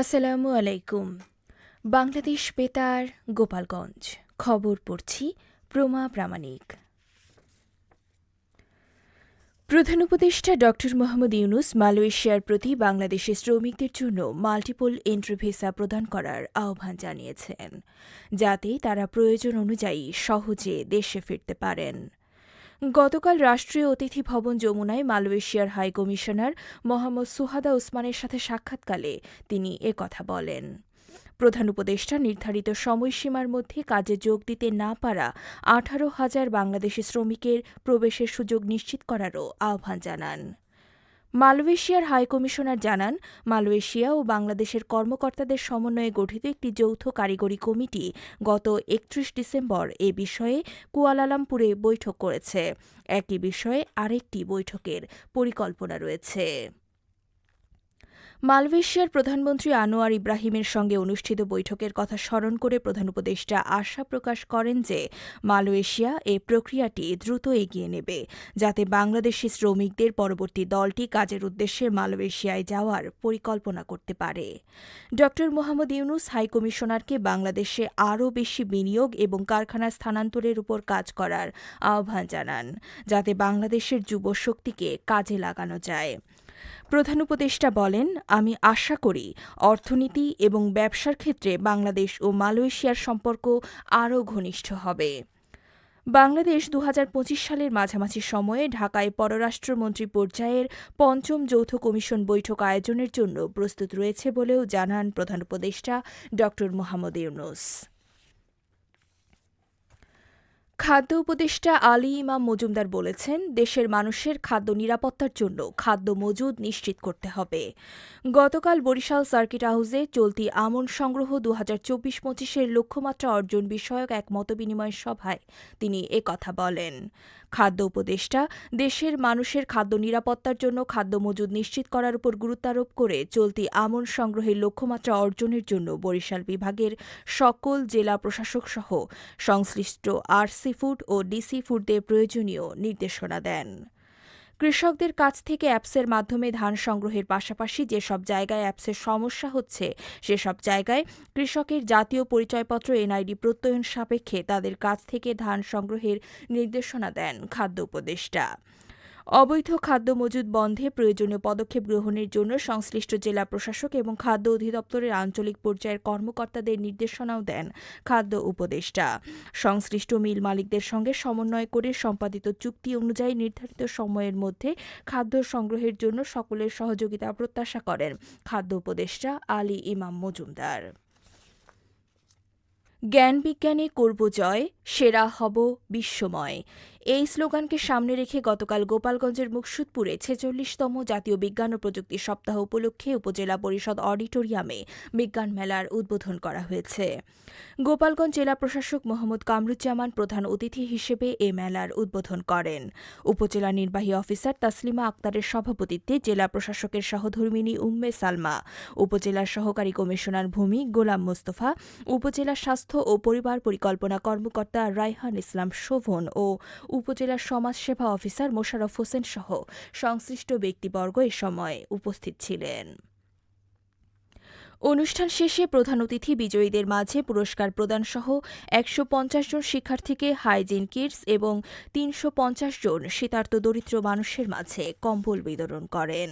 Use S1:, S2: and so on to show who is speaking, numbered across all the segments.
S1: আসসালামু আলাইকুম। বাংলাদেশ বেতার, গোপালগঞ্জ। খবর পড়ছি প্রমা প্রামাণিক। প্রধান উপদেষ্টা ড মোহাম্মদ ইউনুস মালয়েশিয়ার প্রতি বাংলাদেশের শ্রমিকদের জন্য মাল্টিপল এন্ট্রি ভিসা প্রদান করার আহ্বান জানিয়েছেন, যাতে তারা প্রয়োজন অনুযায়ী সহজে দেশে ফিরতে পারেন। গতকাল রাষ্ট্রীয় অতিথি ভবন যমুনায় মালয়েশিয়ার হাই কমিশনার মোহাম্মদ সুহাদা ওসমানের সাথে সাক্ষাৎকালে তিনি কথা বলেন। প্রধান উপদেষ্টা নির্ধারিত সময়সীমার মধ্যে কাজে যোগ দিতে না পারা আঠারো হাজার বাংলাদেশি শ্রমিকের প্রবেশের সুযোগ নিশ্চিত করারও আহ্বান জানান। মালয়েশিয়ার হাইকমিশনার জানান, মালয়েশিয়া ও বাংলাদেশের কর্মকর্তাদের সমন্বয়ে গঠিত একটি যৌথ কারিগরি কমিটি গত একত্রিশ ডিসেম্বর এ বিষয়ে কুয়ালালামপুরে বৈঠক করেছে। একই বিষয়ে আরেকটি বৈঠকের পরিকল্পনা রয়েছে। মালয়েশিয়ার প্রধানমন্ত্রী আনোয়ার ইব্রাহিমের সঙ্গে অনুষ্ঠিত বৈঠকের কথা স্মরণ করে প্রধান উপদেষ্টা আশা প্রকাশ করেন যে মালয়েশিয়া এই প্রক্রিয়াটি দ্রুত এগিয়ে নেবে, যাতে বাংলাদেশি শ্রমিকদের পরবর্তী দলটি কাজের উদ্দেশ্যে মালয়েশিয়ায় যাওয়ার পরিকল্পনা করতে পারে। ড. মোহাম্মদ ইউনুস হাইকমিশনারকে বাংলাদেশে আরও বেশি বিনিয়োগ এবং কারখানা স্থানান্তরের উপর কাজ করার আহ্বান জানান, যাতে বাংলাদেশের যুবশক্তিকে কাজে লাগানো যায়। প্রধান উপদেষ্টা বলেন, আমি আশা করি অর্থনীতি এবং ব্যবসার ক্ষেত্রে বাংলাদেশ ও মালয়েশিয়ার সম্পর্ক আরও ঘনিষ্ঠ হবে। বাংলাদেশ দু হাজার পঁচিশ সালের মাঝামাঝি সময়ে ঢাকায় পররাষ্ট্রমন্ত্রী পর্যায়ের পঞ্চম যৌথ কমিশন বৈঠক আয়োজনের জন্য প্রস্তুত রয়েছে বলেও জানান প্রধান উপদেষ্টা ড মোহাম্মদ ইউনুস। খাদ্য উপদেষ্টা আলী ইমাম মজুমদার বলেছেন, দেশের মানুষের খাদ্য নিরাপত্তার জন্য খাদ্য মজুদ নিশ্চিত করতে হবে। গতকাল বরিশাল সার্কিট হাউসে চলতি আমন সংগ্রহ দু হাজার চব্বিশ পঁচিশের লক্ষ্যমাত্রা অর্জন বিষয়ক এক মতবিনিময় সভায় তিনি একথা বলেন। খাদ্য উপদেষ্টা দেশের মানুষের খাদ্য নিরাপত্তার জন্য খাদ্য মজুদ নিশ্চিত করার উপর গুরুত্বারোপ করে চলতি আমন সংগ্রহের লক্ষ্যমাত্রা অর্জনের জন্য বরিশাল বিভাগের সকল জেলা প্রশাসক সহ সংশ্লিষ্ট আরসি ফুড ও ডিসি ফুডদের প্রয়োজনীয় নির্দেশনা দেন। কৃষকদের কাছ থেকে অ্যাপসের মাধ্যমে ধান সংগ্রহের পাশাপাশি যেসব জায়গায় অ্যাপসের সমস্যা হচ্ছে, সেসব জায়গায় কৃষকের জাতীয় পরিচয়পত্র, এনআইডি প্রত্যয়ন সাপেক্ষে তাদের কাছ থেকে ধান সংগ্রহের নির্দেশনা দেন খাদ্য উপদেষ্টা। অবৈধ খাদ্য মজুদ বন্ধে প্রয়োজনীয় পদক্ষেপ গ্রহণের জন্য সংশ্লিষ্ট জেলা প্রশাসক এবং খাদ্য অধিদপ্তরের আঞ্চলিক পর্যায়ের কর্মকর্তাদের নির্দেশনাও দেন খাদ্য উপদেষ্টা। সংশ্লিষ্ট মিল মালিকদের সঙ্গে সমন্বয় করে সম্পাদিত চুক্তি অনুযায়ী নির্ধারিত সময়ের মধ্যে খাদ্য সংগ্রহের জন্য সকলের সহযোগিতা প্রত্যাশা করেন খাদ্য উপদেষ্টা আলী ইমাম মজুমদার। জ্ঞান বিজ্ঞানে করব জয়, সেরা হব বিশ্বময়। এই স্লোগানকে সামনে রেখে গতকাল গোপালগঞ্জের মুকসুদপুরে ছেচল্লিশতম জাতীয় বিজ্ঞান ও প্রযুক্তি সপ্তাহ উপলক্ষে উপজেলা পরিষদ অডিটোরিয়ামে বিজ্ঞান মেলার উদ্বোধন করা হয়েছে। গোপালগঞ্জ জেলা প্রশাসক মোহাম্মদ কামরুজ্জামান প্রধান অতিথি হিসেবে এ মেলার উদ্বোধন করেন। উপজেলা নির্বাহী অফিসার তাসলিমা আক্তারের সভাপতিত্বে জেলা প্রশাসকের সহধর্মিনী উম্মে সালমা, উপজেলার সহকারী কমিশনার ভূমি গোলাম মোস্তফা, উপজেলা স্বাস্থ্য ও পরিবার পরিকল্পনা কর্মকর্তা রায়হান ইসলাম শোভন ও উপজেলা সমাজসেবা অফিসার মোশারফ হোসেন সহ সংশ্লিষ্ট ব্যক্তিবর্গ এ সময় উপস্থিত ছিলেন। অনুষ্ঠান শেষে প্রধান অতিথি বিজয়ীদের মাঝে পুরস্কার প্রদানসহ একশো পঞ্চাশ জন শিক্ষার্থীকে হাইজিন কিটস এবং তিনশো পঞ্চাশ জন শীতার্ত দরিদ্র মানুষের মাঝে কম্বল বিতরণ করেন।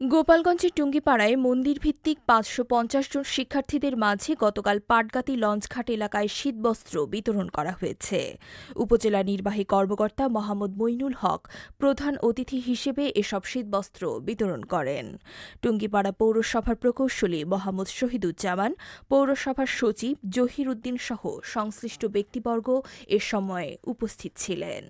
S1: গোপালগঞ্জের টুঙ্গিপাড়ায় মন্দিরভিত্তিক পাঁচশো পঞ্চাশ জন শিক্ষার্থীদের মাঝে গতকাল পাটগাতি লঞ্চঘাট এলাকায় শীতবস্ত্র বিতরণ করা হয়েছে। উপজেলা নির্বাহী কর্মকর্তা মোহাম্মদ মইনুল হক প্রধান অতিথি হিসেবে এসব শীতবস্ত্র বিতরণ করেন। টুঙ্গিপাড়া পৌরসভার প্রকৌশলী মোহাম্মদ শহীদুজ্জামান, পৌরসভার সচিব জহির উদ্দিন সহ সংশ্লিষ্ট ব্যক্তিবর্গ এ সময় উপস্থিত ছিলেন।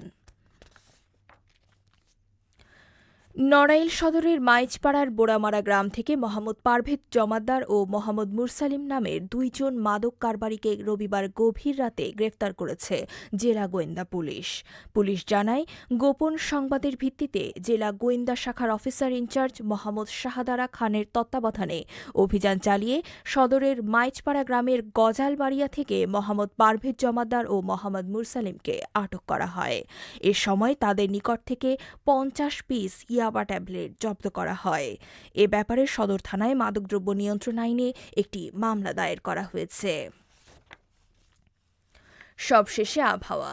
S1: নড়াইল সদরের মাইজপাড়ার বোড়ামারা গ্রাম থেকে মোহাম্মদ পারভেদ জমাদ্দার ও মোহাম্মদ মুরসালিম নামের দুইজন মাদক কারবারিকে রবিবার গভীর রাতে গ্রেফতার করেছে জেলা গোয়েন্দা পুলিশ। পুলিশ জানায়, গোপন সংবাদের ভিত্তিতে জেলা গোয়েন্দা শাখার অফিসার ইনচার্জ মোহাম্মদ শাহাদারা খানের তত্ত্বাবধানে অভিযান চালিয়ে সদরের মাইজপাড়া গ্রামের গজালবাড়িয়া থেকে মোহাম্মদ পারভেদ জমাদ্দার ও মোহাম্মদ মুরসালিমকে আটক করা হয়। এ সময় তাদের নিকট থেকে পঞ্চাশ পিস ইয়া ইয়াবা ট্যাবলেট জব্দ করা হয়। এ ব্যাপারে সদর থানায় মাদকদ্রব্য নিয়ন্ত্রণ আইনে একটি মামলা দায়ের করা হয়েছে। সবশেষে আবহাওয়া।